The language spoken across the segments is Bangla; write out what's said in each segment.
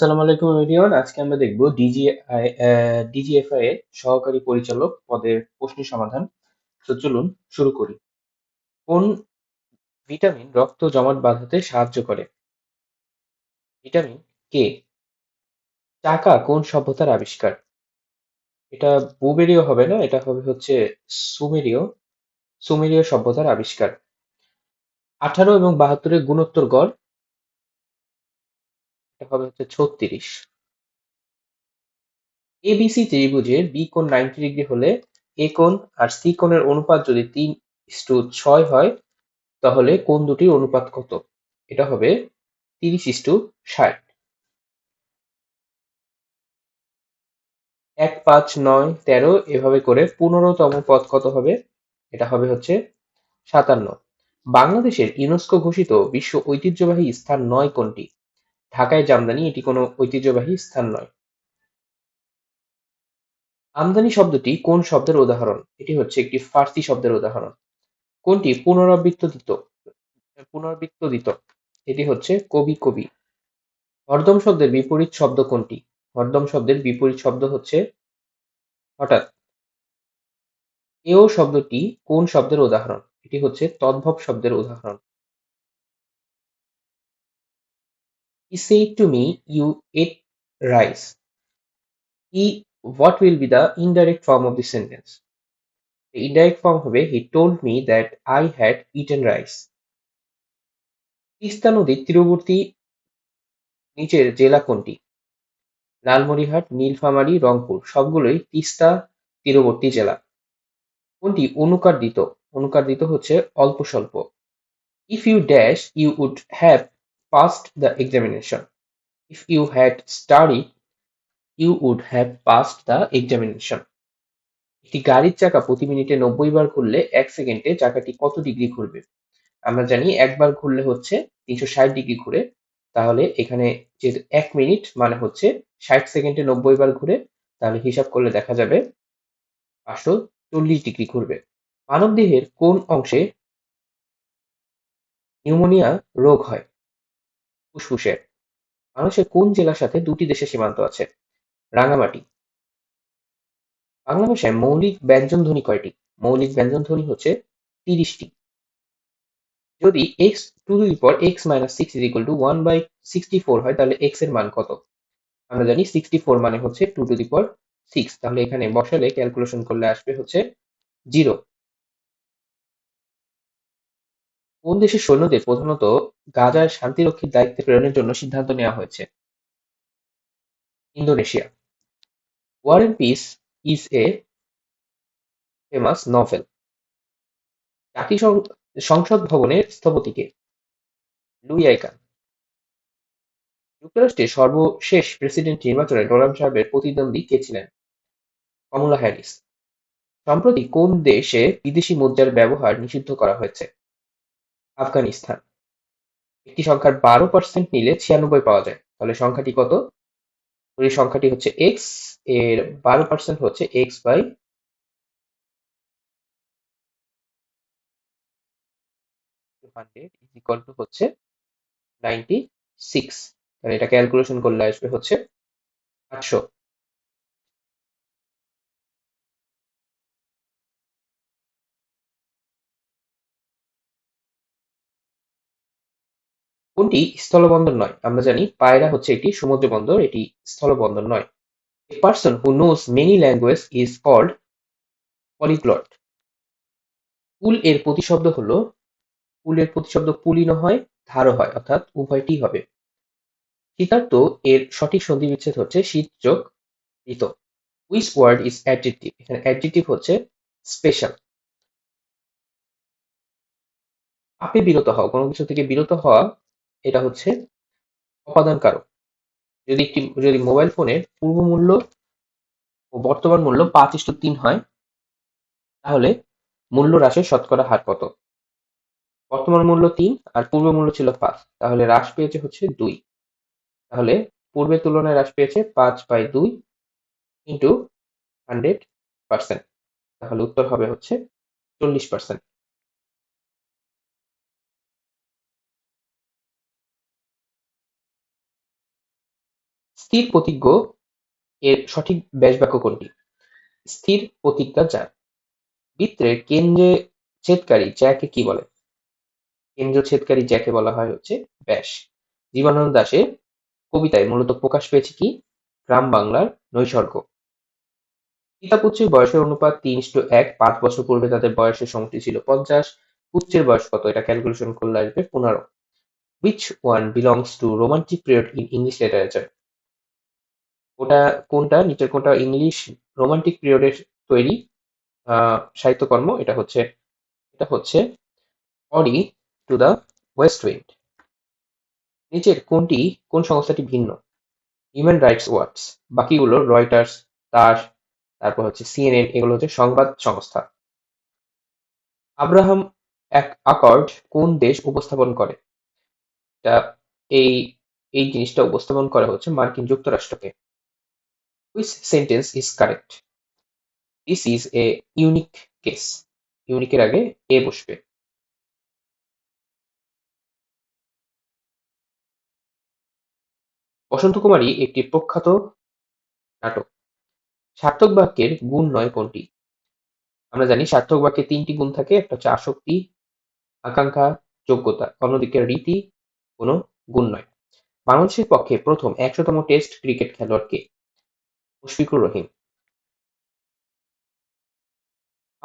আসসালামু আলাইকুম এভরিওয়ান আজকে আমরা দেখব ডিজিআই ডিজিএফআই এর সহকারী পরিচালক পদের প্রশ্ন সমাধান। তো চলুন শুরু করি। কোন ভিটামিন রক্ত জমাট বাঁধাতে সাহায্য করে? ভিটামিন কে চাকা কোন সভ্যতার আবিষ্কার? এটা বুবেরীয় হবে না, এটা হবে হচ্ছে সুমেরীয় সুমেরীয় সভ্যতার আবিষ্কার। আঠারো এবং বাহাত্তরের গুণোত্তর গড় এটা হবে হচ্ছে ছত্রিশ। এবিসি ত্রিভুজের বি কোণ নাইনটি ডিগ্রি হলে এ কোণ আর সি কোণের অনুপাত যদি তিন ইস্টু ছয় হয়, তাহলে কোণ দুটির অনুপাত কত? এটা হবে তিরিশ ইস্টু ষাট। এক, পাঁচ, নয়, তেরো এভাবে করে পনেরোতম পদ কত হবে? এটা হবে হচ্ছে সাতান্ন। বাংলাদেশের ইউনেস্কো ঘোষিত বিশ্ব ঐতিহ্যবাহী স্থান নয় কোনটি? ঢাকায় জামদানি এটি কোনো ঐতিহ্যবাহী স্থান নয়। আমদানি শব্দটি কোন শব্দের উদাহরণ? এটি হচ্ছে একটি ফার্সি শব্দের উদাহরণ। কোনটি? পুনরাবৃত্ত দিত পুনরাবৃত্ত দিত এটি হচ্ছে কবি কবি। হরদম শব্দের বিপরীত শব্দ কোনটি? হরদম শব্দের বিপরীত শব্দ হচ্ছে হঠাৎ। এও শব্দটি কোন শব্দের উদাহরণ? এটি হচ্ছে তদ্ভব শব্দের উদাহরণ। He said to me, You ate rice. He, what will be the indirect form of the sentence? The indirect form হবে He told me that I had eaten rice. Teesta নদীর তীরবর্তী নিচের জেলা কোনটি লালমনিরহাট নীলফামারী রংপুর সবগুলোই তিস্তা তীরবর্তী জেলা কোনটি অনুকারদিত অনুকারদিত হচ্ছে অল্প স্বল্প if you dash you would have passed the examination if you had study you would have passed the examination একটি গাড়ির চাকা প্রতি মিনিটে নব্বই বার ঘুরলে এক সেকেন্ডে চাকাটি কত ডিগ্রি ঘুরবে? আমরা জানি একবার ঘুরলে হচ্ছে তিনশো ষাট ডিগ্রি ঘুরে। তাহলে এখানে যে এক মিনিট মানে হচ্ছে ষাট সেকেন্ডে নব্বই বার ঘুরে, তাহলে হিসাব করলে দেখা যাবে পাঁচশো চল্লিশ ডিগ্রি ঘুরবে। মানবদেহের কোন অংশে নিউমোনিয়া রোগ হয়? ফুসফুসে মানুষের কোন জেলার সাথে দুটি দেশের সীমান্ত আছে? রাঙামাটি। বাংলা ভাষায় মৌলিক ব্যঞ্জন ধ্বনি কয়টি? মৌলিক ব্যঞ্জন ধ্বনি হচ্ছে তিরিশটি। যদি X to the power X minus six is equal to one by sixty four হয়, তাহলে এক্সের মান কত? আমরা জানি সিক্সটি ফোর মানে হচ্ছে টু টু দি পর সিক্স তাহলে এখানে বসালে ক্যালকুলেশন করলে আসবে হচ্ছে জিরো কোন দেশের সৈন্যদের প্রধানত গাজায় শান্তিরক্ষীর দায়িত্বে প্রেরণের জন্য সিদ্ধান্ত নেওয়া হয়েছে। Indonesia. War and peace is a famous novel সংসদ ভবনের স্থপতিকে লুই আইকান। যুক্তরাষ্ট্রের সর্বশেষ প্রেসিডেন্ট নির্বাচনে ডোনাল্ড ট্রাম্পের প্রতিদ্বন্দ্বী কে ছিলেন? Kamala Harris. সম্প্রতি কোন দেশে বিদেশি মুদ্রার ব্যবহার নিষিদ্ধ করা হয়েছে? আফগানিস্তান। একটি সংখ্যার বারো পার্সেন্ট নিলে ছিয়ানব্বই পাওয়া যায়। তাহলে সংখ্যাটি কত? এই সংখ্যাটি হচ্ছে এক্সের বারো পার্সেন্ট হচ্ছে এক্স বাই হচ্ছে নাইনটি সিক্স এটা ক্যালকুলেশন করলে আসবে হচ্ছে আটশো। কোনটি স্থলবন্দর নয়? আমরা জানি পায়রা হচ্ছে একটি সমুদ্র বন্দর এটি স্থলবন্দর নয়। A person who knows many language is called polyglot পুল এর প্রতিশব্দ হলো পুলের প্রতিশব্দ পুলিন হয় ধারও হয়, অর্থাৎ উভয়টি হবে। শীতার্থ এর সঠিক সন্ধি বিচ্ছেদ হচ্ছে শীত যোগ ঋত। উইস ওয়ার্ড ইজ অ্যাডজেক্টিভ এখানে অ্যাডজেক্টিভ হচ্ছে স্পেশাল আপে বিরত হওয়া কোনো কিছু থেকে বিরত হওয়া এটা হচ্ছে অপাদান কারক যদি একটি, যদি মোবাইল ফোনের পূর্ব মূল্য ও বর্তমান মূল্য পাঁচ ইস্টু তিন হয়, তাহলে মূল্য হ্রাসের শতকরা হার কত? বর্তমান মূল্য তিন আর পূর্ব মূল্য ছিল পাঁচ, তাহলে হ্রাস পেয়েছে হচ্ছে দুই। তাহলে পূর্বের তুলনায় হ্রাস পেয়েছে পাঁচ বাই দুই ইন্টু হান্ড্রেড পার্সেন্ট তাহলে উত্তর হবে হচ্ছে চল্লিশ পার্সেন্ট স্থির প্রতিজ্ঞ এর সঠিক ব্যাসবাক্য কোনটি? স্থির প্রতিজ্ঞা যা বৃত্তের কেন্দ্রে ছেদকারী জ্যাকে কি বলে? কেন্দ্র ছেদকারী জ্যাকে বলা হয় হচ্ছে ব্যাস। জীবনানন্দ দাশের কবিতায় মূলত প্রকাশ পেয়েছে কি? গ্রাম বাংলার নৈসর্গ। পিতা পুত্রের বয়সের অনুপাত তিন ইস্টু এক, পাঁচ বছর পূর্বে তাদের বয়সের সমষ্টি ছিল পঞ্চাশ। পুত্রের বয়স কত? এটা ক্যালকুলেশন করলে আসবে পনেরো। Which one belongs to romantic period in English literature? ওটা কোনটা, নিচের কোনটা ইংলিশ রোমান্টিক পিরিয়ডের তৈরি সাহিত্যকর্ম, এটা হচ্ছে এটা হচ্ছে ode to the west wind নিচের কোনটি, কোন সংস্থাটি ভিন্ন? হিউম্যান রাইটস ওয়াচ বাকিগুলো রয়টার্স তাস তারপর হচ্ছে সিএনএন এগুলো হচ্ছে সংবাদ সংস্থা। আব্রাহাম এক অ্যাকর্ড কোন দেশ উপস্থাপন করে? এই এই জিনিসটা উপস্থাপন করা হচ্ছে মার্কিন যুক্তরাষ্ট্রকে। Which sentence is correct this is a unique case ইউনিকের আগে এ বসবে। বসন্ত কুমারী একটি প্রখ্যাত নাটক। সার্থক বাক্যের গুণ নয় কোনটি? আমরা জানি সার্থক বাক্যে তিনটি গুণ থাকে। একটা হচ্ছে আসক্তি, আকাঙ্ক্ষা, যোগ্যতা। অন্যদিকে রীতি কোনো গুণ নয়। বাংলাদেশের পক্ষে প্রথম একশোতম টেস্ট ক্রিকেট খেলোয়াড় কে Mushfiqur Rahim.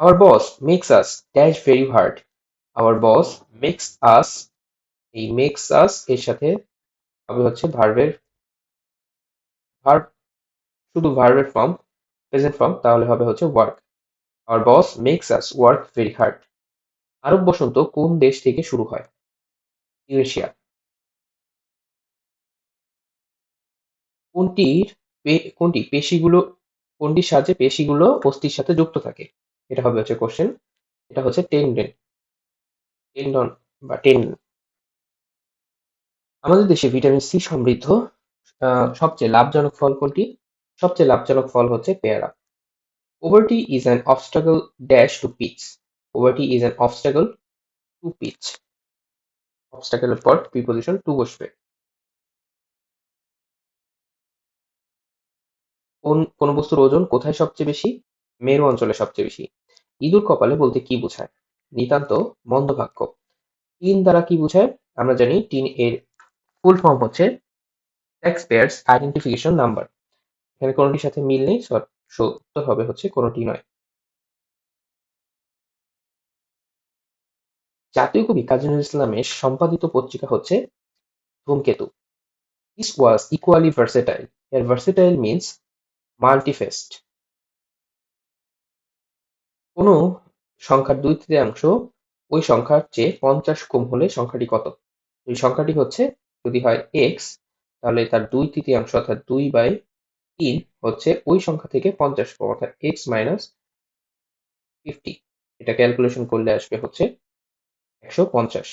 Our boss makes us dash very hard our boss makes us এই মেক্স আস এর সাথে হবে হচ্ছে ভার্বের ভার্ব শুধু ভার্বের ফর্ম প্রেজেন্ট ফর্ম তাহলে হবে হচ্ছে work our boss makes us work very hard আরব বসন্ত কোন দেশ থেকে শুরু হয়? ইউরেশিয়া কোনটির কোনটি? পেশিগুলো, কোনটির সাহায্যে পেশিগুলো অস্থির সাথে যুক্ত থাকে? এটা হবে হচ্ছে কোশ্চেন এটা হচ্ছে টেন্ডেন টেন্ডন বা টেন আমাদের দেশে ভিটামিন সি সমৃদ্ধ সবচেয়ে লাভজনক ফল কোনটি? সবচেয়ে লাভজনক ফল হচ্ছে পেয়ারা। Poverty is an obstacle dash to peace poverty is an obstacle to peace অবস্টাকলের পর প্রিপোজিশন টু বসবে। কোন কোন বস্তুর ওজন কোথায় সবচেয়ে বেশি? মেরু অঞ্চলে সবচেয়ে বেশি। ইঁদুর কপালে বলতে কি বোঝায়? নিতান্ত মন্দভাগ্য। টিন দ্বারা কি বোঝায়? আমরা জানি টিন এর ফুল ফর্ম হচ্ছে ট্যাক্স পেয়ার্স আইডেন্টিফিকেশন নাম্বার এখানে কোনোটির সাথে মিল নেই, সো উত্তর হবে হচ্ছে কোনোটি নয়। জাতীয় কবি কাজী নজরুল ইসলামের সম্পাদিত পত্রিকা হচ্ছে ধূমকেতু। দিস ওয়াজ ইকুয়ালি ভার্সেটাইল এর ভার্সেটাইল মিনস মাল্টিফেস্ট। কোনো সংখ্যার দুই তৃতীয়াংশ ওই সংখ্যার চেয়ে পঞ্চাশ কম হলে সংখ্যাটি কত? এই সংখ্যাটি হচ্ছে, যদি হয় এক্স তাহলে তার দুই তৃতীয়াংশ অর্থাৎ দুই বাই তিন হচ্ছে ওই সংখ্যা থেকে পঞ্চাশ কম, অর্থাৎ এক্স মাইনাস ফিফটি এটা ক্যালকুলেশন করলে আসবে হচ্ছে একশো পঞ্চাশ।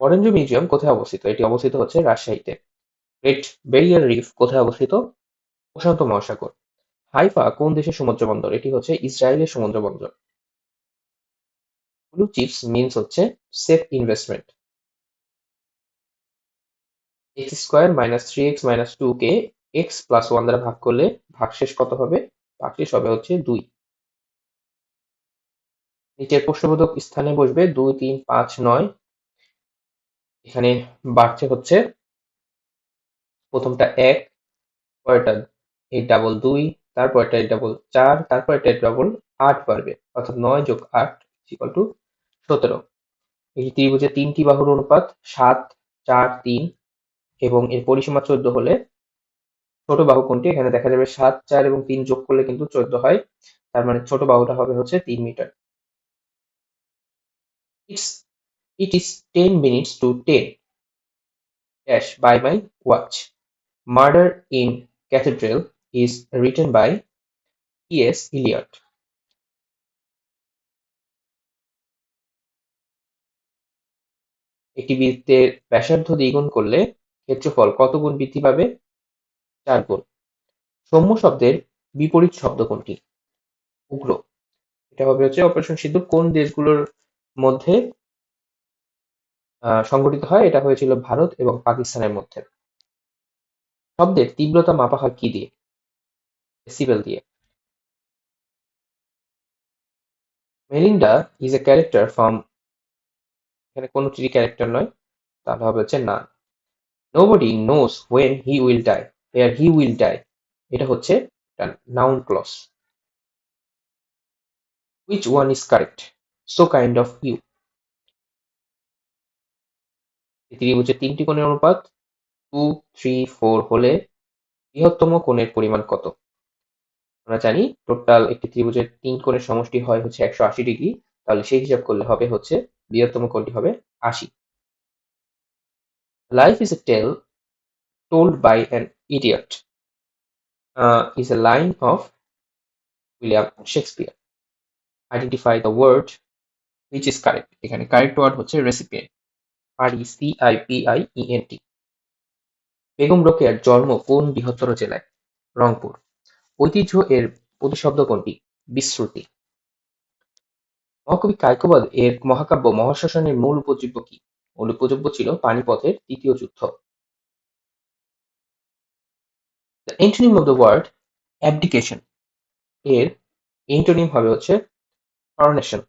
অরেঞ্জ মিউজিয়াম কোথায় অবস্থিত? এটি অবস্থিত হচ্ছে রাজশাহীতে। গ্রেট ব্যারিয়ার রিফ কোথায় অবস্থিত? প্রশান্ত মহাসাগর। হাইফা কোন দেশের সমুদ্র বন্দর এটি হচ্ছে ইসরায়েলের সমুদ্র বন্দর ব্লু চিপস মিনস হচ্ছে safe investment X square minus three X minus two কে এক্স প্লাস ওয়ান দ্বারা ভাগ করলে ভাগশেষ কত হবে? ভাগশেষ হবে হচ্ছে দুই। নিচের প্রশ্নবোধক স্থানে বসবে দুই, তিন, পাঁচ, নয়। এখানে বাড়ছে হচ্ছে প্রথমটা এক, পরেরটা এই ডাবল দুই তারপর এটা ডাবল চার তারপর এটা ডাবল আট পারবে। অর্থাৎ নয় যোগ আট ইকুয়াল টু সতেরো। এই ত্রিভুজের তিনটি বাহুর অনুপাত, সাত, চার, তিন, এবং এর পরিসীমা চোদ্দ হলে ছোট বাহু কোনটি? এখানে দেখা যাবে সাত, চার এবং তিন যোগ করলে কিন্তু চোদ্দ হয়। তার মানে ছোট বাহুটা হবে হচ্ছে তিন metre. It's it is ten minutes to ten dash by my watch murder in cathedral is written by T S Eliot একটি বৃত্তের ব্যাসার্ধ দ্বিগুণ করলে ক্ষেত্রফল কত গুণ বৃদ্ধি পাবে? চার গুণ। সৌম্য শব্দের বিপরীত শব্দ কোনটি? উগ্র। এটা হবে হচ্ছে অপারেশন সিন্ধুর কোন দেশগুলোর মধ্যে সংঘটিত হয়? এটা হয়েছিল ভারত এবং পাকিস্তানের মধ্যে। শব্দের তীব্রতা মাপা হয় কি দিয়ে? ডেসিবেল দিয়ে। Melinda is a character from এখানে কোনোটিরই ক্যারেক্টার নয়, তাহলে হবে হচ্ছে না nobody knows when he will die এর হি উইল ডাই এটা হচ্ছে noun clause which one is correct so kind of you ত্রিভুজের তিনটি কোণের অনুপাত টু থ্রি ফোর হলে বৃহত্তম কোণের পরিমাণ কত? আমরা জানি টোটাল একটি ত্রিভুজের তিন কোণের সমষ্টি হয় হচ্ছে একশো আশি ডিগ্রি। তাহলে সেই হিসাব করলে হবে হচ্ছে বৃহত্তম কোণটি হবে আশি। Life is a tale told by an idiot is a line of William Shakespeare identify the word which is correct এখানে কারেক্ট ওয়ার্ড হচ্ছে recipient R E C I P I E N T Begum রোকেয়ার জন্ম কোন বৃহত্তর জেলায়? রংপুর। ঐতিহ্য এর প্রতিশব্দ কোনটি বিশ্রুতি মহাকবি কায়কোবাদ এর মহাকাব্য মহাশ্মশানের মূল উপজীব্য কি? মূল উপজীব্য ছিল পানিপথের তৃতীয় যুদ্ধ। The antonym of the word abdication এর এন্টোনিম হবে হচ্ছে coronation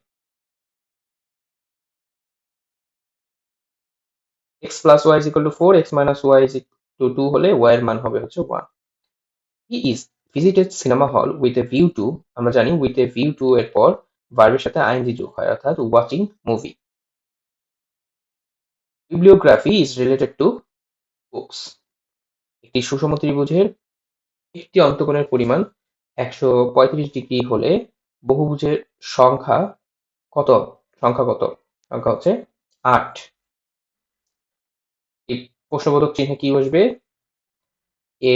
x plus y is equal to four x minus y is two two হলে ওয়াই এর মান হবে হচ্ছে one he is visited cinema hall with a view to আমরা জানি উইথ এ ভিউ টু এর পর ভার্বের সাথে আইনজি যোগ হয়, অর্থাৎ watching movie bibliography is related to books একটি সুষম ত্রিভুজের একটি অন্তকোণের পরিমাণ একশো পঁয়ত্রিশ ডিগ্রি হলে বহুভুজের সংখ্যা কত? সংখ্যা কত? সংখ্যা হচ্ছে আট। প্রশ্নবোধক চিহ্নে কি বসবে? এ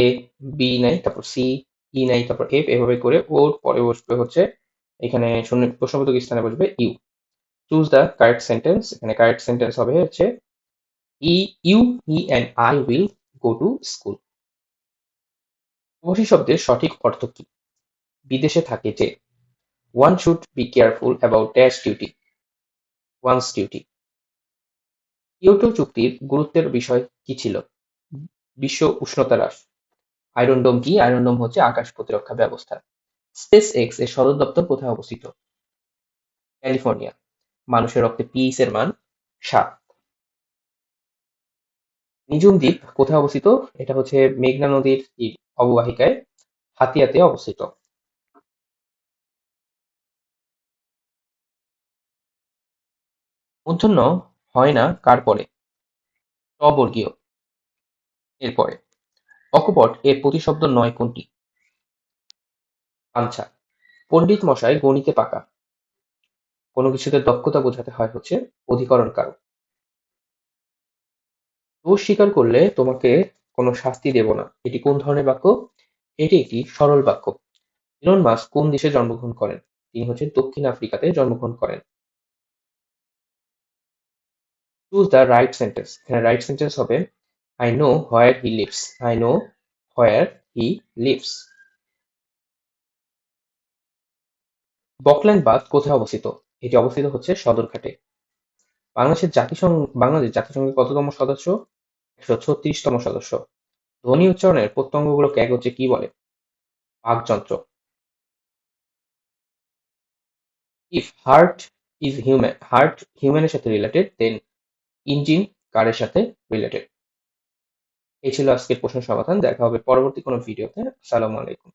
বি নাই, তারপর সি ই নাই, তারপর এফ এভাবে করে ওর পরে বসবে হচ্ছে এখানে শূন্য, প্রশ্নবোধক স্থানে বসবে you choose the correct sentence এখানে কারেক্ট সেন্টেন্স হবে হচ্ছে E you E and I will go to school প্রবাসী শব্দের সঠিক অর্থ কি? বিদেশে থাকে যে one should be careful about dash duty once duty Kyoto চুক্তির গুরুত্বের বিষয় কি ছিল? বিশ্ব উষ্ণতা হ্রাস আয়রন ডোম কি? আয়রন ডোম হচ্ছে আকাশ প্রতিরক্ষা ব্যবস্থা। স্পেস এক্সের সদর দপ্তর কোথায় অবস্থিত? ক্যালিফোর্নিয়া, মানুষের রক্তে পিএইচ এর মান সাত। নিজুম দ্বীপ কোথায় অবস্থিত? এটা হচ্ছে মেঘনা নদীর অববাহিকায় হাতিয়াতে অবস্থিত। মূর্ধন্য হয় না, কার পরে? টবর্গীয় এরপরে, অকপট এর প্রতিশব্দ নয় কোনটি? আচ্ছা পণ্ডিত মশাই গণিতে পাকা। কোনো কিছুতে দক্ষতা বোঝাতে হয় হচ্ছে অধিকরণ কারক। দোষ স্বীকার করলে তোমাকে কোনো শাস্তি দেব না। এটি কোন ধরনের বাক্য? এটি একটি সরল বাক্য। ইলন মাস কোন দেশে জন্মগ্রহণ করেন? তিনি হচ্ছেন দক্ষিণ আফ্রিকাতে জন্মগ্রহণ করেন। চুজ দ্য রাইট সেন্টেন্স এখানে রাইট সেন্টেন্স হবে I know where he lives I know where he lives বকল্যান্ড বাঁধ কোথায় অবস্থিত? এটি অবস্থিত হচ্ছে সদরঘাটে বাংলাদেশের জাতিসংঘ, বাংলাদেশ জাতিসংঘের কততম সদস্য? একশো ছত্রিশতম সদস্য। ধ্বনি উচ্চারণের প্রত্যঙ্গগুলোকে এক হচ্ছে কি বলে? বাকযন্ত্র। If heart is human heart হিউম্যানের সাথে রিলেটেড দেন ইঞ্জিন কারের সাথে রিলেটেড এই ছিল আজকের প্রশ্ন সমাধান। দেখা হবে পরবর্তী কোনো ভিডিওতে আসসালামু আলাইকুম।